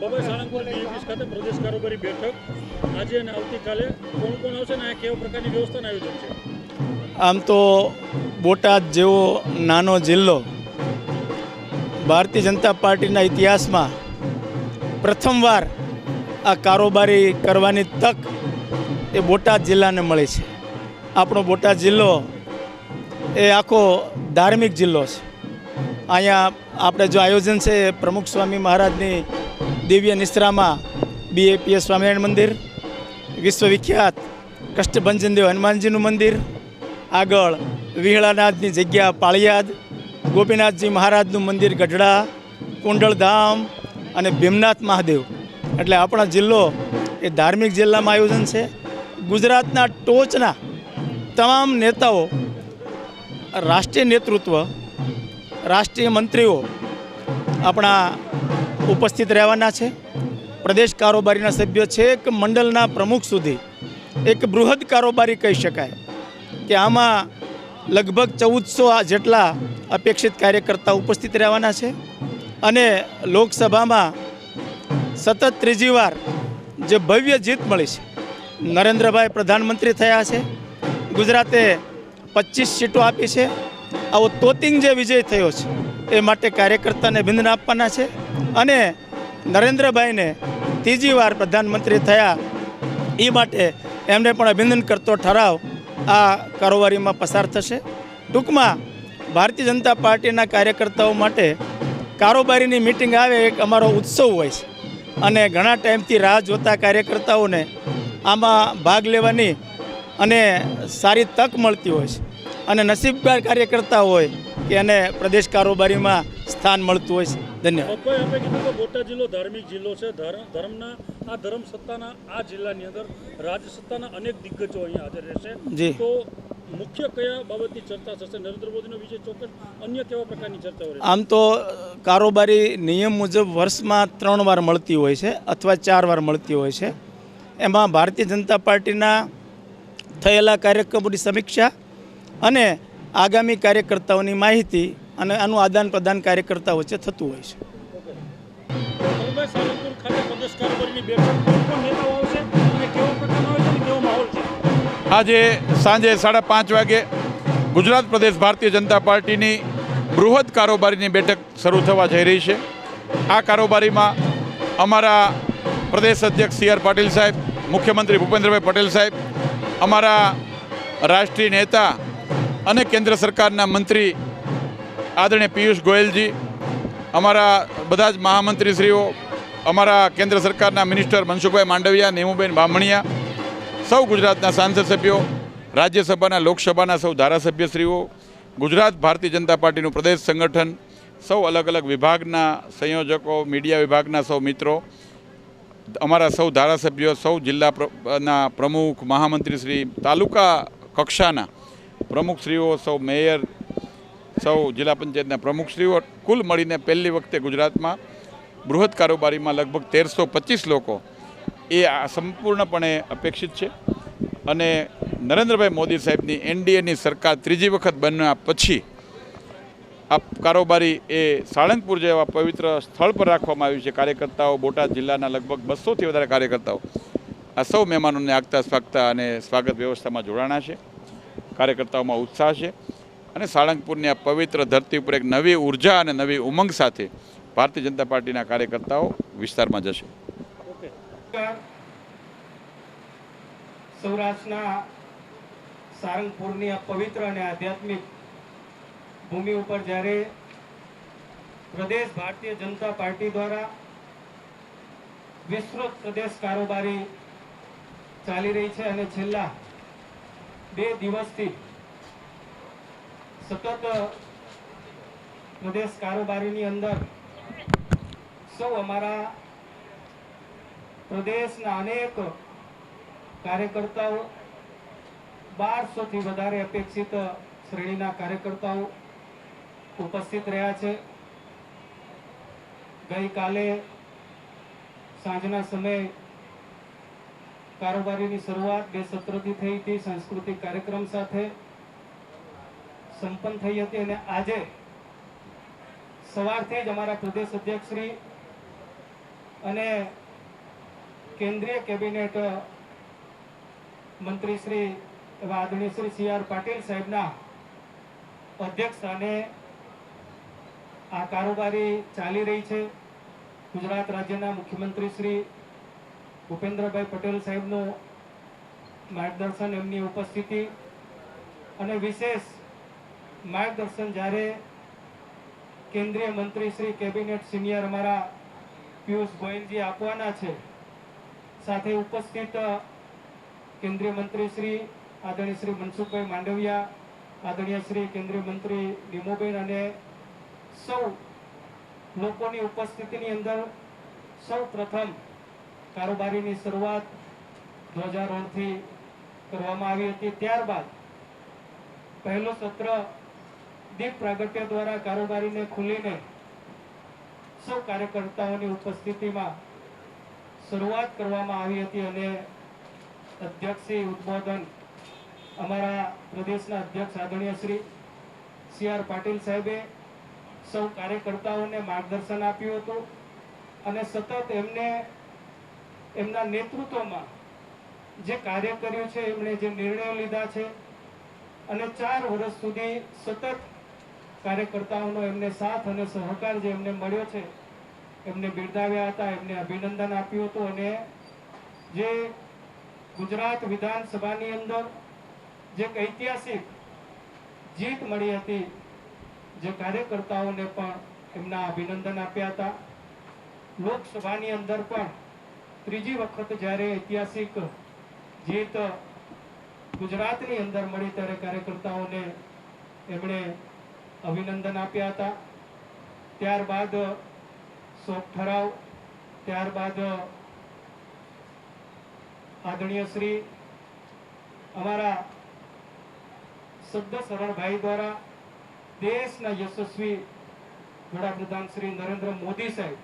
બાબા Salangpur D ખાતે પ્રદેશ કારોબારી બેઠક. આજે અને આવતીકાલે કોણ કોણ આવશે અને કેવા પ્રકારની વ્યવસ્થાનું આયોજન છે? આમ તો બોટાદ જેવો નાનો જિલ્લો ભારતીય જનતા પાર્ટીના ઇતિહાસમાં પ્રથમવાર આ કારોબારી કરવાની તક એ બોટાદ જિલ્લાને મળી છે. આપણો બોટાદ જિલ્લો એ આખો ધાર્મિક જિલ્લો છે. અહીંયા આપણે જો આયોજન છે પ્રમુખ સ્વામી મહારાજની દિવ્ય નિશ્રામાં બીએપીએસ સ્વામિનારાયણ મંદિર, વિશ્વવિખ્યાત કષ્ટભંજનદેવ હનુમાનજીનું મંદિર, આગળ વિહળાનાથની જગ્યા પાળિયાદ, ગોપીનાથજી મહારાજનું મંદિર ગઢડા, કુંડળધામ અને ભીમનાથ મહાદેવ. એટલે આપણા જિલ્લો એ ધાર્મિક જિલ્લામાં આયોજન છે. ગુજરાતના ટોચના તમામ નેતાઓ, રાષ્ટ્રીય નેતૃત્વ, રાષ્ટ્રીય મંત્રીઓ આપણા ઉપસ્થિત રહેવાના છે. પ્રદેશ કારોબારીના સભ્યો છે એક મંડળના પ્રમુખ સુધી. એક બૃહદ કારોબારી કહી શકાય કે આમાં લગભગ ચૌદસો જેટલા અપેક્ષિત કાર્યકર્તા ઉપસ્થિત રહેવાના છે. અને લોકસભામાં સતત ત્રીજી વાર જે ભવ્ય જીત મળી છે, નરેન્દ્રભાઈ પ્રધાનમંત્રી થયા છે. ગુજરાતે પચીસ સીટો આપી છે. આવો તોતિંગ જે વિજય થયો છે, એ માટે કાર્યકર્તાને બિંદન આપવાના છે. અને નરેન્દ્રભાઈને ત્રીજી વાર પ્રધાનમંત્રી થયા, એ માટે એમને પણ અભિનંદન કરતો ઠરાવ આ કારોબારીમાં પસાર થશે. ટૂંકમાં, ભારતીય જનતા પાર્ટીના કાર્યકર્તાઓ માટે કારોબારીની મિટિંગ આવે એક અમારો ઉત્સવ હોય છે. અને ઘણા ટાઈમથી રાહ જોતા કાર્યકર્તાઓને આમાં ભાગ લેવાની અને સારી તક મળતી હોય છે. અને નસીબદાર કાર્યકર્તા હોય કે એને પ્રદેશ કારોબારીમાં સ્થાન મળતું હોય છે. ધન્યવાદ. આપણે કીધું કે બોટાદ જિલ્લો ધાર્મિક જિલ્લો છે. ધર્મ ધર્મના આ ધર્મ સત્તાના આ જિલ્લાની અંદર રાજસત્તાના અનેક દિગ્ગજો અહીંયા હાજર રહેશે. જી. તો મુખ્ય કયા બાબતની ચર્ચા થશે? નરેન્દ્ર મોદીનો વિજય ચોક્કસ અન્ય કેવા પ્રકારની ચર્ચાઓ રહેશે? આમ તો કારોબારી નિયમ મુજબ વર્ષમાં ત્રણ વાર મળતી હોય છે અથવા ચાર વાર મળતી હોય છે. એમાં ભારતીય જનતા પાર્ટીના થયેલા કાર્યક્રમોની સમીક્ષા અને આગામી કાર્યકર્તાઓની માહિતી અને આનું આદાન પ્રદાન કાર્યકર્તા વચ્ચે થતું હોય છે? આજે સાંજે સાડા પાંચ વાગે ગુજરાત પ્રદેશ ભારતીય જનતા પાર્ટીની બૃહદ કારોબારીની બેઠક શરૂ થવા જઈ રહી છે. આ કારોબારીમાં અમારા પ્રદેશ અધ્યક્ષ સી આર પાટીલ સાહેબ મુખ્યમંત્રી ભૂપેન્દ્રભાઈ પટેલ સાહેબ અમારા રાષ્ટ્રીય નેતા અને કેન્દ્ર સરકારના મંત્રી આદરણીય પિયુષ ગોયલજી, અમારા બધા જ મહામંત્રીશ્રીઓ, અમારા કેન્દ્ર સરકારના મિનિસ્ટર મનસુખભાઈ માંડવિયા નેમુબેન બામણિયા, સૌ ગુજરાતના સાંસદ સભ્યો, રાજ્યસભાના, લોકસભાના સૌ ધારાસભ્યશ્રીઓ, ગુજરાત ભારતીય જનતા પાર્ટીનું પ્રદેશ સંગઠન, સૌ અલગ અલગ વિભાગના સંયોજકો, મીડિયા વિભાગના સૌ મિત્રો, અમારા સૌ ધારાસભ્યો, સૌ જિલ્લા પ્ર- ના પ્રમુખ, મહામંત્રીશ્રી, તાલુકા કક્ષાના પ્રમુખશ્રીઓ, સૌ મેયર સૌ જિલ્લા પંચાયતના પ્રમુખશ્રીઓ કુલ મળીને પહેલી વખતે ગુજરાતમાં બૃહદ કારોબારીમાં લગભગ તેરસો પચીસ લોકો એ આ સંપૂર્ણપણે અપેક્ષિત છે. અને નરેન્દ્રભાઈ મોદી સાહેબની એનડીએની સરકાર ત્રીજી વખત બન્યા પછી આ કારોબારી એ સાળંગપુર જેવા પવિત્ર સ્થળ પર રાખવામાં આવ્યું છે. કાર્યકર્તાઓ બોટાદ જિલ્લાના લગભગ બસોથી વધારે કાર્યકર્તાઓ આ સૌ મહેમાનોને આગતા સ્વાગતા અને સ્વાગત વ્યવસ્થામાં જોડાણા છે. કાર્યકર્તાઓમાં ઉત્સાહ છે. અને સાળંગપુરની આ પવિત્ર ધરતી ઉપર એક નવી ઊર્જા અને નવી ઉમંગ સાથે ભારતીય જનતા પાર્ટીના કાર્યકર્તાઓ વિસ્તારમાં જશે. સૌરાષ્ટ્રના સારંગપુરની આ પવિત્ર અને આધ્યાત્મિક ભૂમિ ઉપર જ્યારે પ્રદેશ ભારતીય જનતા પાર્ટી દ્વારા વિસ્તૃત પ્રદેશ કારોબારી ચાલી રહી છે અને છેલ્લા બે દિવસથી સતત પ્રદેશ કારોબારીની અંદર સૌ અમારા પ્રદેશના અનેક કાર્યકર્તાઓ બારસોથી વધારે અપેક્ષિત શ્રેણીના કાર્યકર્તાઓ ઉપસ્થિત રહ્યા છે. ગઈકાલે સાંજના સમયે કારોબારીની શરૂઆત બે સત્રથી થઈ હતી સાંસ્કૃતિક કાર્યક્રમ સાથે. સંપન્ન થઈ હતી અને આજે સવારથી જ અમારા પ્રદેશ અધ્યક્ષશ્રી અને કેન્દ્રીય કેબિનેટ મંત્રી શ્રી એવા આદરણીય શ્રી સી આર પાટીલ સાહેબના અધ્યક્ષ સ્થાને આ કારોબારી ચાલી રહી છે. ગુજરાત રાજ્યના મુખ્યમંત્રી શ્રી ભૂપેન્દ્રભાઈ પટેલ સાહેબનું માર્ગદર્શન એમની ઉપસ્થિતિ અને વિશેષ માર્ગદર્શન જ્યારે કેન્દ્રીય મંત્રી શ્રી કેબિનેટ સિનિયર અમારા પિયુષ ગોયલજી આપવાના છે, સાથે ઉપસ્થિત કેન્દ્રીય મંત્રી શ્રી આદરણીય શ્રી મનસુખભાઈ માંડવિયા, આદરણીય શ્રી કેન્દ્રીય મંત્રી નિમોબેન અને સૌ લોકોની ઉપસ્થિતિની અંદર સૌ પ્રથમ કારોબારીની શરૂઆત ધ્વજારોહણથી કરવામાં આવી હતી. ત્યારબાદ પહેલો સત્ર દીપ પ્રાગટ્ય દ્વારા કારોબારીને ખુલીને સૌ કાર્યકર્તાઓની ઉપસ્થિતિમાં શરૂઆત કરવામાં આવી હતી અને અધ્યક્ષી ઉદ્બોધન અમારા પ્રદેશના અધ્યક્ષ આદરણીય શ્રી સી આર પાટીલ સાહેબે સૌ કાર્યકર્તાઓને માર્ગદર્શન આપ્યું હતું અને સતત એમને એમના નેતૃત્વમાં જે કાર્ય કર્યું છે, એમણે જે નિર્ણયો લીધા છે અને ચાર વર્ષ સુધી સતત કાર્યકર્તાઓનો એમને સાથ અને સહકાર જે એમને મળ્યો છે, એમને બિરદાવ્યા હતા, એમને અભિનંદન આપ્યું હતું અને જે ગુજરાત વિધાનસભાની અંદર જે ઐતિહાસિક જીત મળી હતી, જે કાર્યકર્તાઓને પણ એમના અભિનંદન આપ્યા હતા. લોકસભાની અંદર પણ ત્રીજી વખત જ્યારે ઐતિહાસિક જીત ગુજરાતની અંદર મળી, ત્યારે કાર્યકર્તાઓને એમણે અભિનંદન આપ્યા હતા. ત્યારબાદ શોક ઠરાવ, ત્યારબાદ આદરણીય શ્રી અમારા શબ્દ શરણભાઈ દ્વારા દેશના યશસ્વી વડાપ્રધાન શ્રી નરેન્દ્ર મોદી સાહેબ,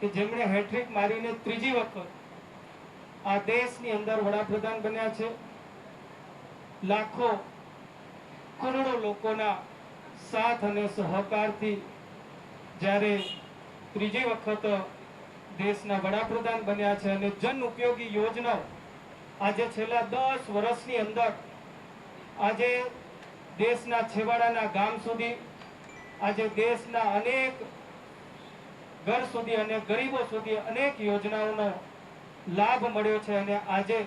કે જેમણે હેટ્રિક મારીને ત્રીજી વખત આ દેશની અંદર વડાપ્રધાન બન્યા છે. લાખો કરોડો લોકોના સાથ અને સહકારથી જ્યારે ત્રીજી વખત દેશના વડાપ્રધાન બન્યા છે અને જન ઉપયોગી યોજનાઓ આજે છેલ્લા દસ વર્ષની અંદર આજે દેશના છેવાડાના ગામ સુધી, આજે દેશના અનેક ઘર સુધી અને ગરીબો સુધી અનેક યોજનાઓનો લાભ મળ્યો છે અને આજે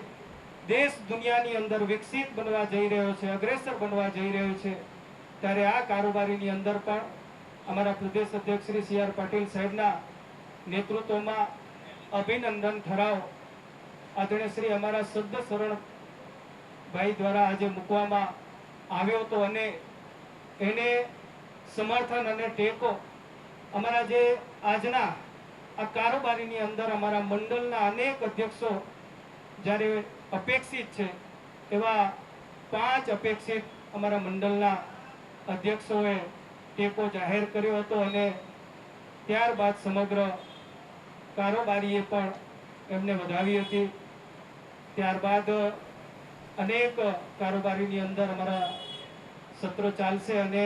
દેશ દુનિયાની અંદર વિકસિત બનવા જઈ રહ્યો છે, અગ્રેસર બનવા જઈ રહ્યો છે, ત્યારે આ કારોબારીની અંદર પણ અમારા પ્રદેશ અધ્યક્ષ શ્રી સી આર પાટીલ સાહેબના નેતૃત્વમાં અભિનંદન ઠરાવ આદરણીય શ્રી અમારા શબ્દ શરણભાઈ દ્વારા આજે મૂકવામાં આવ્યો હતો અને એને સમર્થન અને ટેકો અમારા જે આજના આ કારોબારીની અંદર અમારા મંડળના અનેક અધ્યક્ષો જ્યારે અપેક્ષિત છે. એવા પાંચ અપેક્ષિત અમારા મંડળના અધ્યક્ષોએ ટેકો જાહેર કર્યો હતો અને ત્યારબાદ સમગ્ર કારોબારીએ પણ એમને વધાવી હતી. ત્યારબાદ અનેક કારોબારીની અંદર અમારા સત્રો ચાલશે અને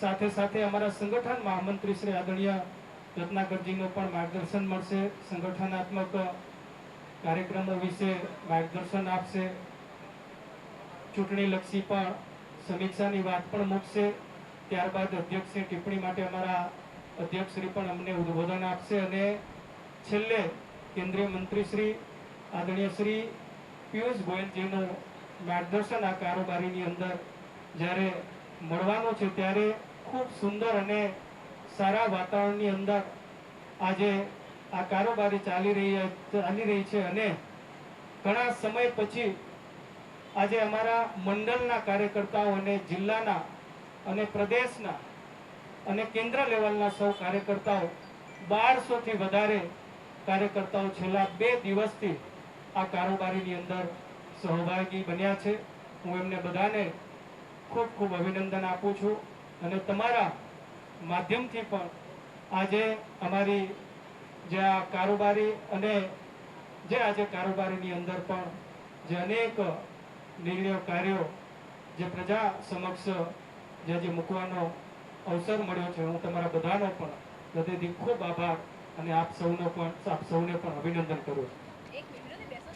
સાથે સાથે અમારા સંગઠન મહામંત્રી શ્રી આદરણીય રત્નાકરજીનું પણ માર્ગદર્શન મળશે. સંગઠનાત્મક કાર્યક્રમો વિશે માર્ગદર્શન આપશે. ચૂંટણીલક્ષી પણ સમીક્ષાની વાત પણ મૂકશે. ત્યારબાદ અધ્યક્ષની ટિપ્પણી માટે અમારા અધ્યક્ષશ્રી પણ અમને ઉદબોધન આપશે અને છેલ્લે કેન્દ્રીય મંત્રી શ્રી આદરણીય શ્રી પિયુષ ગોયલજીનું માર્ગદર્શન આ કારોબારીની અંદર જ્યારે મળવાનું છે ત્યારે ખૂબ સુંદર અને સારા વાતાવરણની અંદર આજે આ કારોબારી ચાલી રહી ચાલી રહી છે અને ઘણા સમય પછી આજે અમારા મંડળના કાર્યકર્તાઓ અને જિલ્લાના અને પ્રદેશના અને કેન્દ્ર લેવલના સૌ કાર્યકર્તાઓ બારસોથી વધારે કાર્યકર્તાઓ છેલ્લા બે દિવસથી આ કારોબારીની અંદર સહભાગી બન્યા છે. હું એમને બધાને ખૂબ ખૂબ અભિનંદન આપું છું અને તમારા માધ્યમથી પણ આજે અમારી જે આ કારોબારી અને જે આજે કારોબારીની અંદર પણ જે અનેક નિર્ણયો, કાર્યો જે પ્રજા સમક્ષ જે આજે મૂકવાનો અવસર મળ્યો છે. હું તમારા બધાનો પણ હૃદયથી ખૂબ આભાર અને આપ સૌનો પણ, આપ સૌને પણ અભિનંદન કરું છું.